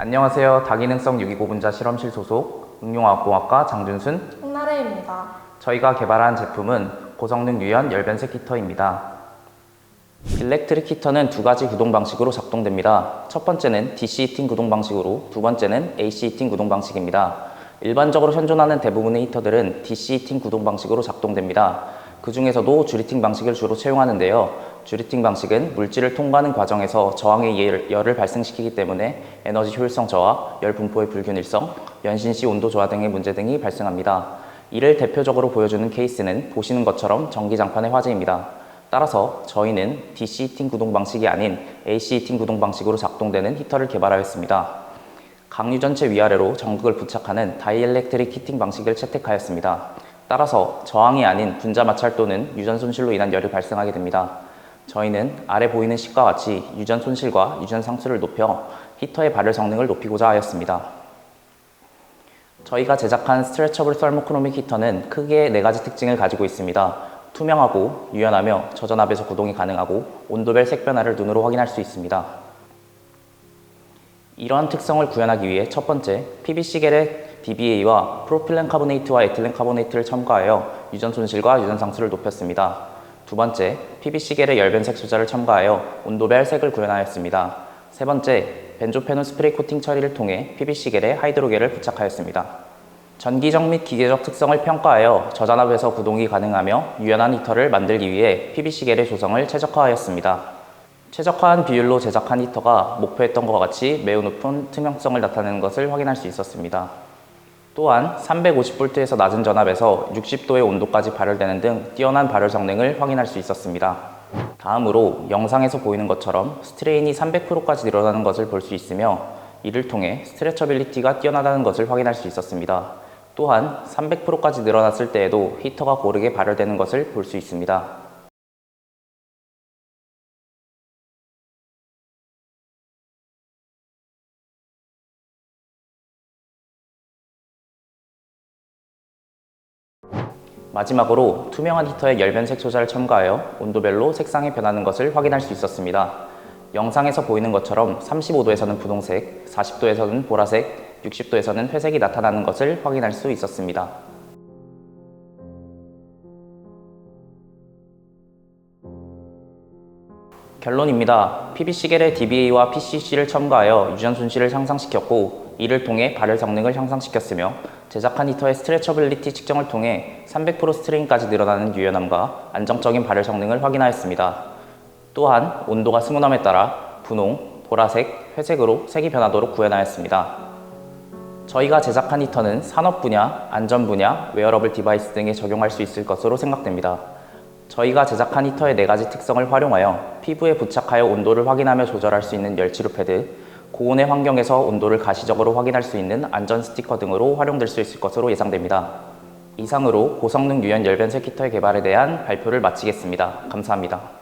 안녕하세요. 다기능성 유기고분자 실험실 소속 응용화학공학과 장준순. 홍나래입니다. 저희가 개발한 제품은 고성능 유연 열변색 히터입니다. 일렉트릭 히터는 두 가지 구동 방식으로 작동됩니다. 첫 번째는 DC 히팅 구동 방식으로, 두 번째는 AC 히팅 구동 방식입니다. 일반적으로 현존하는 대부분의 히터들은 DC 히팅 구동 방식으로 작동됩니다. 그 중에서도 주리팅 방식을 주로 채용하는데요. 주리팅 방식은 물질을 통과하는 과정에서 저항의 열- 열을 발생시키기 때문에 에너지 효율성 저하, 열 분포의 불균일성, 연신 시 온도 저하 등의 문제 등이 발생합니다. 이를 대표적으로 보여주는 케이스는 보시는 것처럼 전기장판의 화재입니다. 따라서 저희는 DC 히팅 구동 방식이 아닌 AC 히팅 구동 방식으로 작동되는 히터를 개발하였습니다. 강유 전체 위아래로 전극을 부착하는 다이엘렉트릭 히팅 방식을 채택하였습니다. 따라서 저항이 아닌 분자 마찰 또는 유전 손실로 인한 열이 발생하게 됩니다. 저희는 아래 보이는 식과 같이 유전 손실과 유전 상수를 높여 히터의 발열 성능을 높이고자 하였습니다. 저희가 제작한 스트레처블 설모크로믹 히터는 크게 네 가지 특징을 가지고 있습니다. 투명하고 유연하며 저전압에서 구동이 가능하고 온도별 색 변화를 눈으로 확인할 수 있습니다. 이러한 특성을 구현하기 위해 첫 번째, PVC-겔의 DBA와 프로필렌 카보네이트와 에틸렌 카보네이트를 첨가하여 유전 손실과 유전 상수를 높였습니다. 두 번째, PVC-겔의 열변 색 소자를 첨가하여 온도별 색을 구현하였습니다. 세 번째, 벤조페논 스프레이 코팅 처리를 통해 PVC-겔에 하이드로겔을 부착하였습니다. 전기적 및 기계적 특성을 평가하여 저전압에서 구동이 가능하며 유연한 히터를 만들기 위해 PVC-겔의 조성을 최적화하였습니다. 최적화한 비율로 제작한 히터가 목표했던 것과 같이 매우 높은 투명성을 나타내는 것을 확인할 수 있었습니다. 또한 350V에서 낮은 전압에서 60도의 온도까지 발열되는 등 뛰어난 발열 성능을 확인할 수 있었습니다. 다음으로 영상에서 보이는 것처럼 스트레인이 300%까지 늘어나는 것을 볼 수 있으며 이를 통해 스트레처빌리티가 뛰어나다는 것을 확인할 수 있었습니다. 또한 300%까지 늘어났을 때에도 히터가 고르게 발열되는 것을 볼 수 있습니다. 마지막으로 투명한 히터에 열변 색 소자를 첨가하여 온도별로 색상이 변하는 것을 확인할 수 있었습니다. 영상에서 보이는 것처럼 35도에서는 분홍색, 40도에서는 보라색, 60도에서는 회색이 나타나는 것을 확인할 수 있었습니다. 결론입니다. PBC겔의 DBA와 PCC를 첨가하여 유전 손실을 향상시켰고 이를 통해 발열 성능을 향상시켰으며 제작한 히터의 스트레처빌리티 측정을 통해 300% 스트레인까지 늘어나는 유연함과 안정적인 발열 성능을 확인하였습니다. 또한 온도가 승온함에 따라 분홍, 보라색, 회색으로 색이 변하도록 구현하였습니다. 저희가 제작한 히터는 산업 분야, 안전 분야, 웨어러블 디바이스 등에 적용할 수 있을 것으로 생각됩니다. 저희가 제작한 히터의 네 가지 특성을 활용하여 피부에 부착하여 온도를 확인하며 조절할 수 있는 열치료 패드, 고온의 환경에서 온도를 가시적으로 확인할 수 있는 안전 스티커 등으로 활용될 수 있을 것으로 예상됩니다. 이상으로 고성능 유연 열변색 히터의 개발에 대한 발표를 마치겠습니다. 감사합니다.